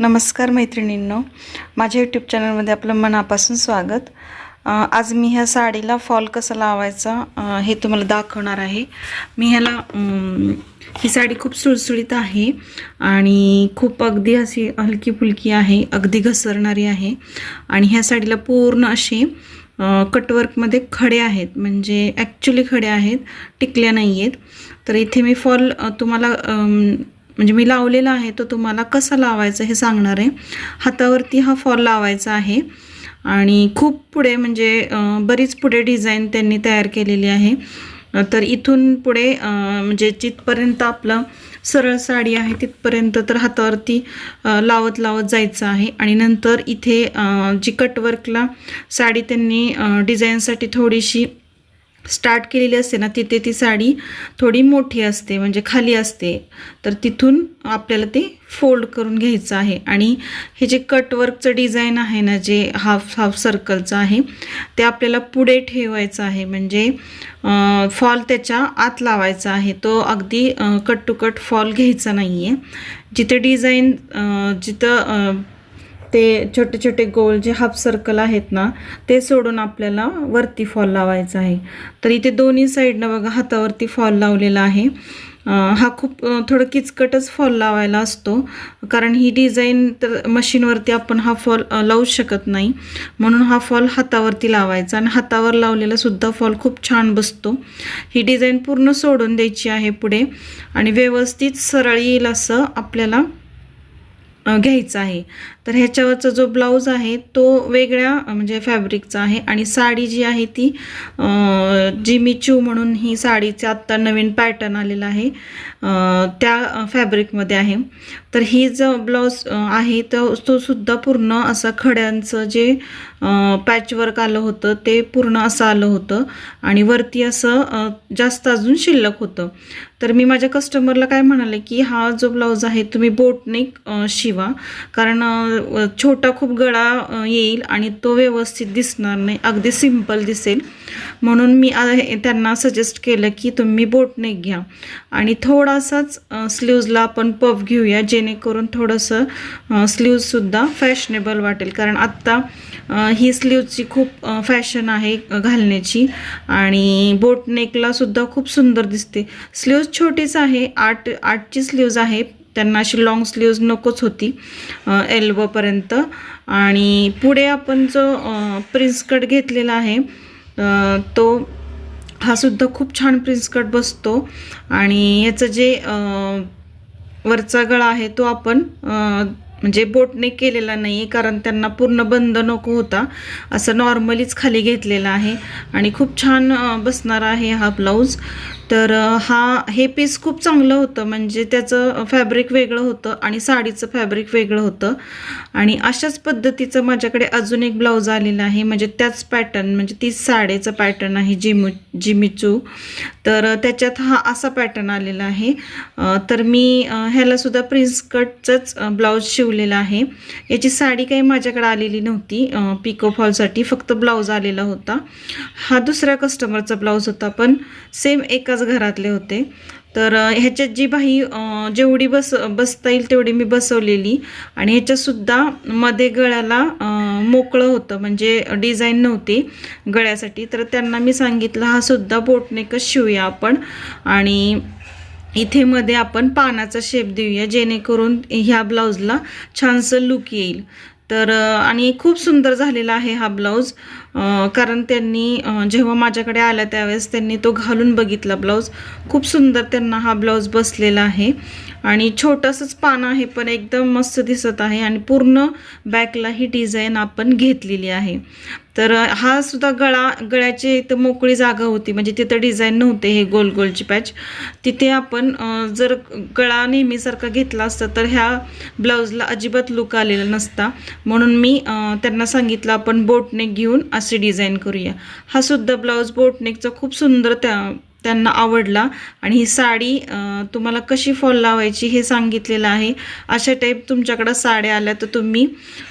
नमस्कार मैत्रिणींनो. माझ्या यूट्यूब चॅनलमध्ये आपलं मनापासून स्वागत. आज मी ह्या साडीला फॉल कसा लावायचा हे तुम्हाला दाखवणार आहे. मी ह्याला ही साडी खूप सुळसुळीत आहे आणि खूप अगदी अशी हलकी फुलकी आहे अगदी घसरणारी आहे. आणि ह्या साडीला पूर्ण अशी कटवर्कमध्ये खडे आहेत. म्हणजे ॲक्च्युली खडे आहेत टिकल्या नाही आहेत तर इथे मी फॉल तुम्हाला म्हणजे मी लावलेला आहे तो तुम्हाला कसा लावायचा हे सांगणार आहे. हातावरती हा फॉल लावायचा आहे आणि खूप पुढे म्हणजे बरीच पुढे डिझाईन त्यांनी तयार केलेली आहे. तर इथून पुढे म्हणजे जिथपर्यंत आपलं सरळ साडी आहे तिथपर्यंत तर हातावरती लावत लावत जायचं आहे. आणि नंतर इथे जी कटवर्कला साडी त्यांनी डिझाईनसाठी थोडीशी स्टार्ट केलेली असते ना तिथे ती साडी थोडी मोठी असते म्हणजे खाली असते. तर तिथून आपल्याला ते फोल्ड करून घ्यायचं आहे. आणि हे जे कटवर्कचं डिझाईन आहे ना जे हाफ हाफ सर्कलचं आहे ते आपल्याला पुढे ठेवायचं आहे. म्हणजे फॉल त्याच्या आत लावायचा आहे. तो अगदी कट टू कट फॉल घ्यायचा नाही आहे जिथे डिझाईन जिथं ते छोटे छोटे गोल जे हाफ सर्कल आहेत ना ते सोडून आपल्याला वरती फॉल लावायचा आहे. तर इथे दोन्ही साईडनं बघा हातावरती फॉल लावलेला आहे. हा खूप थोडं किचकटच फॉल लावायला असतो. कारण ही डिझाईन तर मशीनवरती आपण हा फॉल लावू शकत नाही. म्हणून हा फॉल हातावरती लावायचा आणि हातावर लावलेला सुद्धा फॉल खूप छान बसतो. ही डिझाईन पूर्ण सोडून द्यायची आहे पुढे. आणि व्यवस्थित सरळ येईल असं आपल्याला घ्यायचं आहे. तर ह्याच्यावरचा जो ब्लाऊज आहे तो वेगळ्या म्हणजे फॅब्रिकचा आहे आणि साडी जी आहे ती जिमी चू म्हणून ही साडीचा आत्ता नवीन पॅटर्न आलेला आहे त्या फॅब्रिकमध्ये आहे. तर ही जो ब्लाऊज आहे तो तो सुद्धा पूर्ण असा खड्यांचं जे पॅचवर्क आलं होतं ते पूर्ण असं आलं होतं आणि वरती असं जास्त अजून शिल्लक होतं. तर मी माझ्या कस्टमरला काय म्हणाले की हा जो ब्लाऊज आहे तुम्ही बोटनेक शिवा. कारण छोटा खूप गळा येईल आणि तो व्यवस्थित दिसणार नाही. अगदी सिंपल दिसेल. म्हणून मी त्यांना सजेस्ट केलं की तुम्ही बोटनेक घ्या. आणि थोडासाच स्लीव्जला आपण पफ घेऊया जेणेकरून थोडंसं स्लीव्जसुद्धा फॅशनेबल वाटेल. कारण आत्ता ही स्लीवची खूप फॅशन आहे घालण्याची आणि बोटनेकलासुद्धा खूप सुंदर दिसते. स्लीव्ज छोटीच आहे आठ आठची स्लीव्ज आहे त्यांना अशी लॉंग स्लीव्ज नकोच होती एल्बोपर्यंत आणि पुढे आपण जो प्रिन्स कट घेतलेला आहे तो हा सुद्धा खूप छान प्रिन्स कट बसतो. आणि याचं जे वरचा गळा आहे तो आपण म्हणजे बोटने केलेला नाही कारण त्यांना पूर्ण बंद नको होता. असं नॉर्मलीच खाली घेतलेला आहे. आणि खूप छान बसणारा बसणार आहे हा ब्लाऊज तर हा हे पीस खूप चांगलं होतं. म्हणजे त्याचं फॅब्रिक वेगळं होतं आणि साडीचं फॅब्रिक वेगळं होतं. आणि अशाच पद्धतीचं माझ्याकडे अजून एक ब्लाऊज आलेला आहे. म्हणजे त्याच पॅटर्न म्हणजे तीच साडीचं पॅटर्न आहे जिमू जिमिचू. तर त्याच्यात हा असा पॅटर्न आलेला आहे. तर मी ह्यालासुद्धा प्रिन्स कटचंच ब्लाऊज शिवलेला आहे. याची साडी काही माझ्याकडे आलेली नव्हती. पिको फॉलसाठी फक्त ब्लाऊज आलेला होता. हा दुसऱ्या कस्टमरचा ब्लाऊज होता. पण सेम एकाच घरातले होते. तर ह्याच्यात जी बाही जेवढी बस बसता येईल तेवढी मी बसवलेली. आणि ह्याच्यातसुद्धा मध्ये गळ्याला मोकळं होतं. म्हणजे डिझाईन नव्हती गळ्यासाठी. तर त्यांना मी सांगितलं हा सुद्धा बोटनेकच शिवूया आपण. आणि इथे मध्ये आपण पानाचा शेप देऊया. जेणेकरून ह्या ब्लाऊजला छानसं लुक येईल. तर आणि खूप सुंदर झालेला आहे हा ब्लाऊज. कारण त्यांनी जेव्हा माझ्याकडे आला त्यावेळेस त्यांनी तो घालून बघितला ब्लाऊज. खूप सुंदर त्यांना हा ब्लाऊज बसलेला आहे. आणि छोटंसंच पान आहे पण एकदम मस्त दिसत आहे. आणि पूर्ण बॅकला ही डिझाईन आपण घेतलेली आहे. तर हा सुद्धा गळा गळ्याची इथं मोकळी जागा होती. म्हणजे तिथं डिझाईन नव्हते हे गोल गोलची पॅच तिथे आपण जर गळा नेहमीसारखा घेतला असता तर ह्या ब्लाऊजला अजिबात लुक आलेला नसता. म्हणून मी त्यांना सांगितलं आपण बोटनेक घेऊन अशी डिझाईन करूया. हा सुद्धा ब्लाऊज बोटनेकचा खूप सुंदर त्या त्यांना आवडला. आणि ही साडी तुम्हाला कशी फॉल लावायची हे सांगितलेलं आहे. अशा टाईप तुमच्याकडं साड्या आल्या तर तुम्ही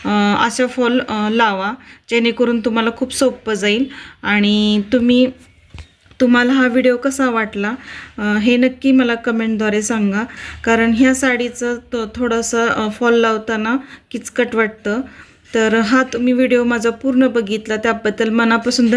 अशा फॉल लावा. जेणेकरून तुम्हाला खूप सोपं जाईल. आणि तुम्ही तुम्हाला हा व्हिडिओ कसा वाटला हे नक्की मला कमेंटद्वारे सांगा. कारण ह्या साडीचं तो थोडंसं फॉल लावताना किचकट वाटतं. तर हा तुम्ही व्हिडिओ माझा पूर्ण बघितला. त्याबद्दल मनापासून धन्यवाद.